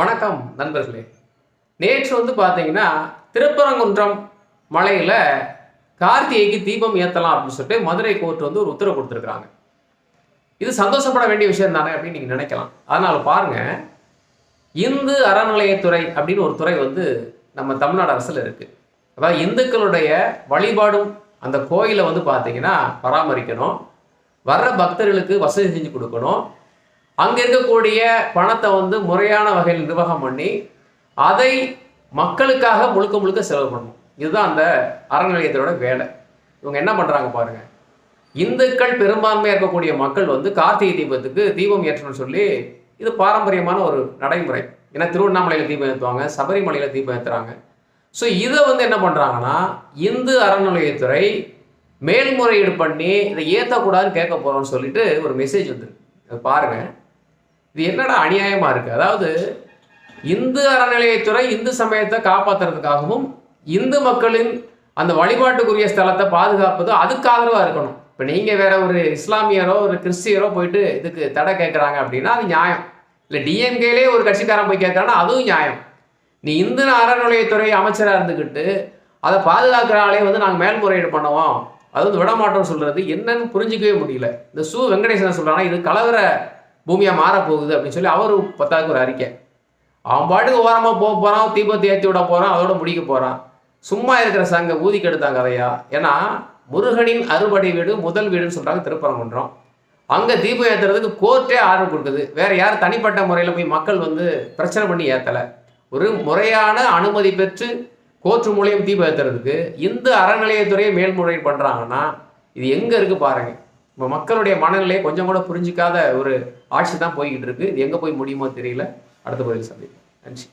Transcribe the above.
வணக்கம் நண்பர்களே. நேற்று வந்து பார்த்தீங்கன்னா திருப்பரங்குன்றம் மலையில் கார்த்திகைக்கு தீபம் ஏற்றலாம் அப்படின்னு சொல்லிட்டு மதுரை கோர்ட் வந்து ஒரு உத்தரவு கொடுத்துருக்காங்க இது சந்தோஷப்பட வேண்டிய விஷயம் தானே அப்படின்னு நீங்கள் நினைக்கலாம். அதனால் பாருங்கள் இந்து அறநிலையத்துறை அப்படின்னு ஒரு துறை வந்து நம்ம தமிழ்நாடு அரசில் இருக்குது அதாவது இந்துக்களுடைய வழிபாடும் அந்த கோயிலை வந்து பார்த்தீங்கன்னா பராமரிக்கணும். வர்ற பக்தர்களுக்கு வசதி செஞ்சு கொடுக்கணும். அங்கே இருக்கக்கூடிய பணத்தை வந்து முறையான வகையில் நிர்வாகம் பண்ணி அதை மக்களுக்காக முழுக்க முழுக்க செலவு பண்ணணும். இதுதான் அந்த அறநிலையத்தோட வேலை. இவங்க என்ன பண்ணுறாங்க பாருங்கள் இந்துக்கள் பெரும்பான்மையாக இருக்கக்கூடிய மக்கள் வந்து கார்த்திகை தீபத்துக்கு தீபம் ஏற்றணும்னு சொல்லி இது பாரம்பரியமான ஒரு நடைமுறை. ஏன்னா திருவண்ணாமலையில் தீபம் ஏற்றுவாங்க சபரிமலையில் தீபம் ஏற்றுறாங்க ஸோ இதை வந்து என்ன பண்ணுறாங்கன்னா இந்து அறநிலையத்துறை மேல்முறையீடு பண்ணி இதை ஏற்றக்கூடாதுன்னு கேட்க போகிறோம்னு சொல்லிட்டு ஒரு மெசேஜ் வந்துருக்கு. அது பாருங்க. இது என்னடா அநியாயமா இருக்கு? அதாவது இந்து அறநிலையத்துறை இந்து சமயத்தை காப்பாற்றுறதுக்காகவும் இந்து மக்களின் அந்த வழிபாட்டுக்குரிய ஸ்தலத்தை பாதுகாப்பது அதுக்கு ஆதரவாக இருக்கணும். இப்போ நீங்கள் வேற ஒரு இஸ்லாமியரோ ஒரு கிறிஸ்டியரோ போயிட்டு இதுக்கு தடை கேட்குறாங்க அப்படின்னா அது நியாயம். இல்லை டிஎம்கேலே ஒரு கட்சிக்காரன் போய் கேட்குறான்னா அதுவும் நியாயம். நீ இந்து அறநிலையத்துறை அமைச்சராக இருந்துக்கிட்டு அதை பாதுகாக்கிறாலே வந்து நாங்கள் மேல்முறையீடு பண்ணுவோம். அது வந்து விடமாட்டோம்னு சொல்கிறது என்னன்னு புரிஞ்சிக்கவே முடியல. இந்த சு வெங்கடேசன் சொல்கிறாங்கன்னா இது கலவர பூமியாக மாறப்போகுது அப்படின்னு சொல்லி அவர் பத்தாக்கு ஒரு அறிக்கை. அவன் பாட்டுக்கு ஓரமாக போக போகிறான் தீபத்தை ஏற்றி விட போகிறான் அதோட முடிக்க போகிறான் சும்மா இருக்கிற சங்க ஊதி கெடுத்தாங்க கதையா ஏன்னா முருகனின் அறுபடை வீடு முதல் வீடுன்னு சொல்கிறாங்க திருப்பரங்குன்றம். அங்கே தீபம் ஏற்றுறதுக்கு கோர்ட்டே ஆர்டர் கொடுக்குது. வேறு யார் தனிப்பட்ட முறையில் போய் மக்கள் வந்து பிரச்சனை பண்ணி ஏற்றலை ஒரு முறையான அனுமதி பெற்று கோர்ட் மூலியம் தீபம் ஏற்றுறதுக்கு இந்து அறநிலையத்துறையை மேல்முறையீடு பண்ணுறாங்கன்னா இது எங்கே இருக்குது பாருங்கள் இப்போ மக்களுடைய மனநிலையை கொஞ்சம் கூட புரிஞ்சிக்காத ஒரு ஆட்சி தான் போய்கிட்டு இருக்கு. இது எங்கே போய் முடியுமோ தெரியல. அடுத்த பதில் சந்திப்போம். நன்றி.